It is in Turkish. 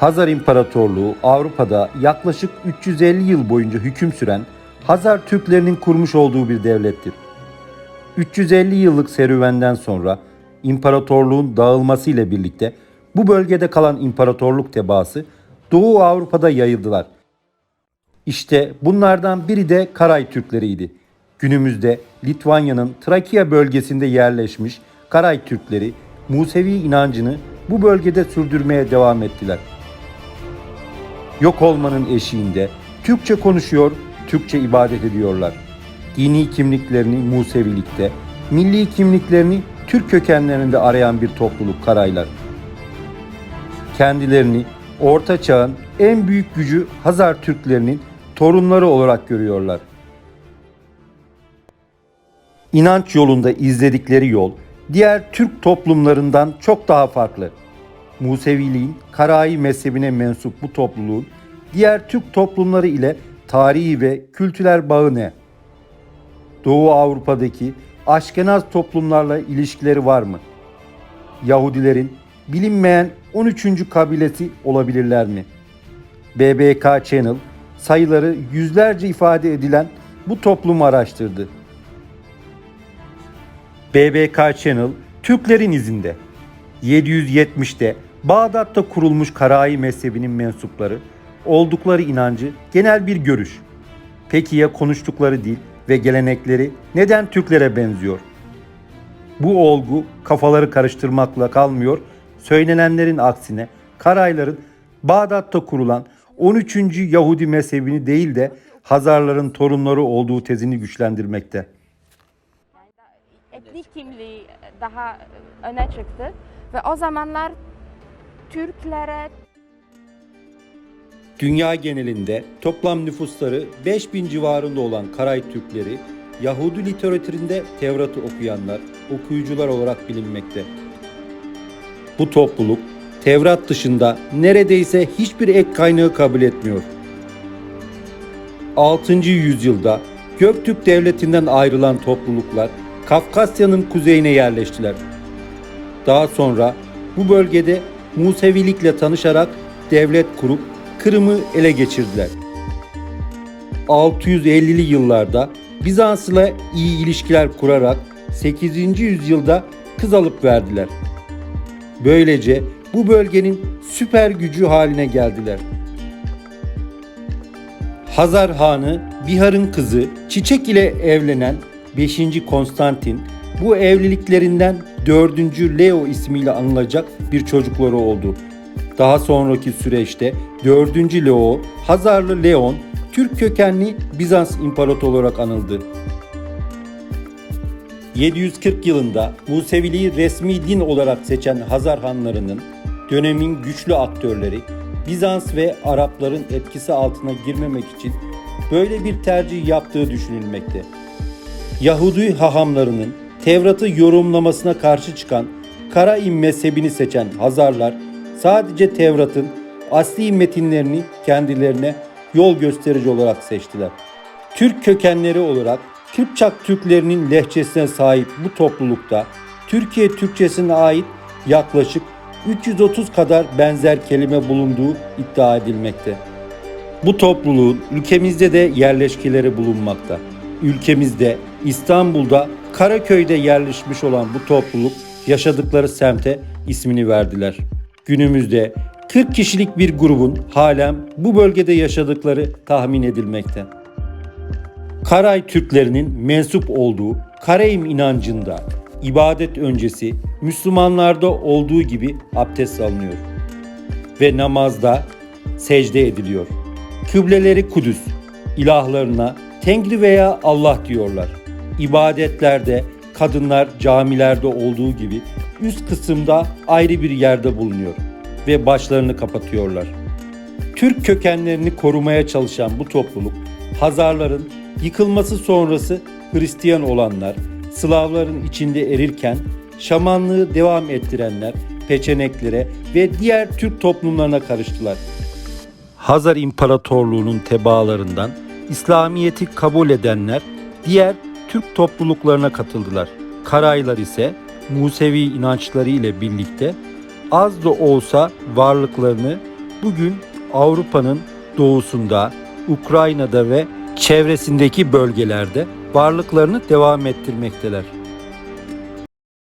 Hazar İmparatorluğu Avrupa'da yaklaşık 350 yıl boyunca hüküm süren Hazar Türklerinin kurmuş olduğu bir devlettir. 350 yıllık serüvenden sonra imparatorluğun dağılması ile birlikte bu bölgede kalan imparatorluk tebaası Doğu Avrupa'da yayıldılar. İşte bunlardan biri de Karay Türkleriydi. Günümüzde Litvanya'nın Trakya bölgesinde yerleşmiş Karay Türkleri Musevi inancını bu bölgede sürdürmeye devam ettiler. Yok olmanın eşiğinde Türkçe konuşuyor, Türkçe ibadet ediyorlar. Dini kimliklerini Musevilikte, milli kimliklerini Türk kökenlerinde arayan bir topluluk Karaylar. Kendilerini Orta Çağ'ın en büyük gücü Hazar Türklerinin torunları olarak görüyorlar. İnanç yolunda izledikleri yol diğer Türk toplumlarından çok daha farklı. Museviliğin Karayi mezhebine mensup bu topluluğun diğer Türk toplumları ile tarihi ve kültürel bağı ne? Doğu Avrupa'daki Aşkenaz toplumlarla ilişkileri var mı? Yahudilerin bilinmeyen 13. kabilesi olabilirler mi? BBK Channel sayıları yüzlerce ifade edilen bu toplumu araştırdı. BBK Channel Türklerin izinde. 770'te Bağdat'ta kurulmuş Karayi mezhebinin mensupları oldukları inancı genel bir görüş. Peki ya konuştukları dil ve gelenekleri neden Türklere benziyor? Bu olgu kafaları karıştırmakla kalmıyor, söylenenlerin aksine Karayların Bağdat'ta kurulan 13. Yahudi mezhebini değil de Hazarların torunları olduğu tezini güçlendirmekte. etnik kimliği daha öne çıktı ve o zamanlar Türklere Dünya genelinde toplam nüfusları 5000 civarında olan Karay Türkleri, Yahudi literatüründe Tevrat'ı okuyanlar, okuyucular olarak bilinmekte. Bu topluluk Tevrat dışında neredeyse hiçbir ek kaynağı kabul etmiyor. 6. yüzyılda Göktürk Devleti'nden ayrılan topluluklar Kafkasya'nın kuzeyine yerleştiler. Daha sonra bu bölgede Musevilikle tanışarak devlet kurup Kırım'ı ele geçirdiler. 650'li yıllarda Bizans'la iyi ilişkiler kurarak 8. yüzyılda kız alıp verdiler. Böylece bu bölgenin süper gücü haline geldiler. Hazar Hanı Bihar'ın kızı Çiçek ile evlenen 5. Konstantin bu evliliklerinden 4. Leo ismiyle anılacak bir çocukları oldu. Daha sonraki süreçte 4. Leo, Hazarlı Leon, Türk kökenli Bizans İmparatoru olarak anıldı. 740 yılında Museviliği resmi din olarak seçen Hazar Hanlarının dönemin güçlü aktörleri Bizans ve Arapların etkisi altına girmemek için böyle bir tercih yaptığı düşünülmekte. Yahudi hahamlarının Tevrat'ı yorumlamasına karşı çıkan Karaim mezhebini seçen Hazarlar sadece Tevrat'ın asli metinlerini kendilerine yol gösterici olarak seçtiler. Türk kökenleri olarak Kıpçak Türklerinin lehçesine sahip bu toplulukta Türkiye Türkçesine ait yaklaşık 330 kadar benzer kelime bulunduğu iddia edilmekte. Bu topluluğun ülkemizde de yerleşkeleri bulunmakta. Ülkemizde İstanbul'da Karaköy'de yerleşmiş olan bu topluluk yaşadıkları semte ismini verdiler. Günümüzde 40 kişilik bir grubun halen bu bölgede yaşadıkları tahmin edilmekte. Karay Türklerinin mensup olduğu Karayim inancında ibadet öncesi Müslümanlarda olduğu gibi abdest alınıyor ve namazda secde ediliyor. Kıbleleri Kudüs, ilahlarına Tengri veya Allah diyorlar. İbadetlerde kadınlar camilerde olduğu gibi üst kısımda ayrı bir yerde bulunuyor ve başlarını kapatıyorlar. Türk kökenlerini korumaya çalışan bu topluluk Hazarların yıkılması sonrası Hristiyan olanlar, Slavların içinde erirken şamanlığı devam ettirenler peçeneklere ve diğer Türk toplumlarına karıştılar. Hazar İmparatorluğu'nun tebaalarından İslamiyet'i kabul edenler diğer Türk topluluklarına katıldılar. Karaylar ise Musevi inançları ile birlikte az da olsa varlıklarını bugün Avrupa'nın doğusunda, Ukrayna'da ve çevresindeki bölgelerde varlıklarını devam ettirmekteler.